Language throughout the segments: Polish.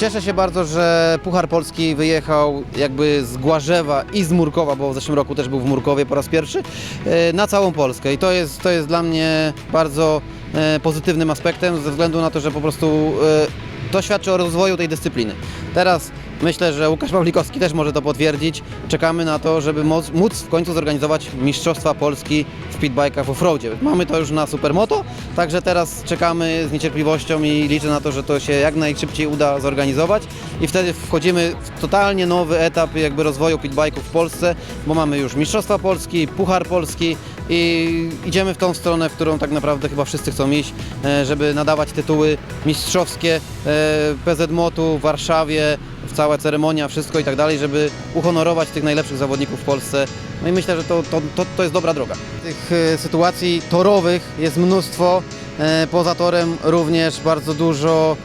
Cieszę się bardzo, że Puchar Polski wyjechał jakby z Głarzewa i z Murkowa, bo w zeszłym roku też był w Murkowie po raz pierwszy, e, na całą Polskę. I to jest, to jest dla mnie bardzo e, pozytywnym aspektem, ze względu na to, że po prostu e, to świadczy o rozwoju tej dyscypliny. Teraz myślę, że Łukasz Pawlikowski też może to potwierdzić. Czekamy na to, żeby móc, móc w końcu zorganizować Mistrzostwa Polski w pitbike'ach w offroadzie. Mamy to już na Supermoto, także teraz czekamy z niecierpliwością i liczę na to, że to się jak najszybciej uda zorganizować i wtedy wchodzimy w totalnie nowy etap jakby rozwoju pitbike'ów w Polsce, bo mamy już Mistrzostwa Polski, Puchar Polski i idziemy w tą stronę, w którą tak naprawdę chyba wszyscy chcą iść, e, żeby nadawać tytuły mistrzowskie e, PZMOT-u w Warszawie, cała ceremonia, wszystko i tak dalej, żeby uhonorować tych najlepszych zawodników w Polsce. No i myślę, że to, to, to, to jest dobra droga. Tych e, sytuacji torowych jest mnóstwo, e, poza torem również bardzo dużo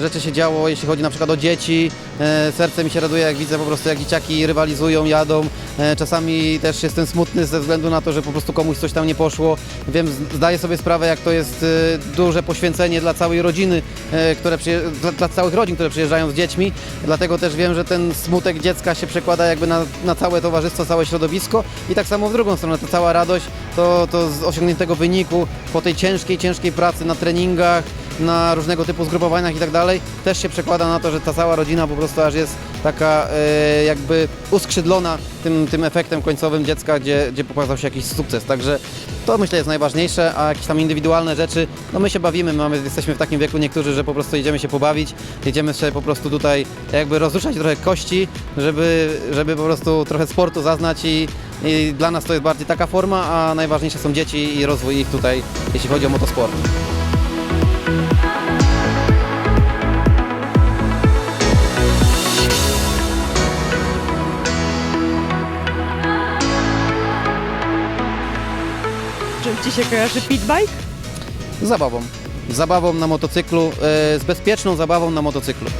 rzeczy się działo, jeśli chodzi na przykład o dzieci. E, Serce mi się raduje, jak widzę po prostu, jak dzieciaki rywalizują, jadą. E, Czasami też jestem smutny ze względu na to, że po prostu komuś coś tam nie poszło. Wiem, zdaję sobie sprawę, jak to jest e, duże poświęcenie dla całej rodziny, e, które dla, dla całych rodzin, które przyjeżdżają z dziećmi. Dlatego też wiem, że ten smutek dziecka się przekłada jakby na, na całe towarzystwo, całe środowisko. I tak samo w drugą stronę, ta cała radość to, to z osiągniętego wyniku po tej ciężkiej, ciężkiej pracy na treningach, na różnego typu zgrupowaniach i tak dalej, też się przekłada na to, że ta cała rodzina po prostu aż jest taka e, jakby uskrzydlona tym, tym efektem końcowym dziecka, gdzie, gdzie pokazał się jakiś sukces. Także to myślę jest najważniejsze, a jakieś tam indywidualne rzeczy, no my się bawimy, mamy, jesteśmy w takim wieku niektórzy, że po prostu idziemy się pobawić, jedziemy sobie po prostu tutaj jakby rozruszać trochę kości, żeby, żeby po prostu trochę sportu zaznać i, i dla nas to jest bardziej taka forma, a najważniejsze są dzieci i rozwój ich tutaj, jeśli chodzi o motosport. Czym Ci się kojarzy pitbike? Zabawą. Zabawą na motocyklu, e, z bezpieczną zabawą na motocyklu.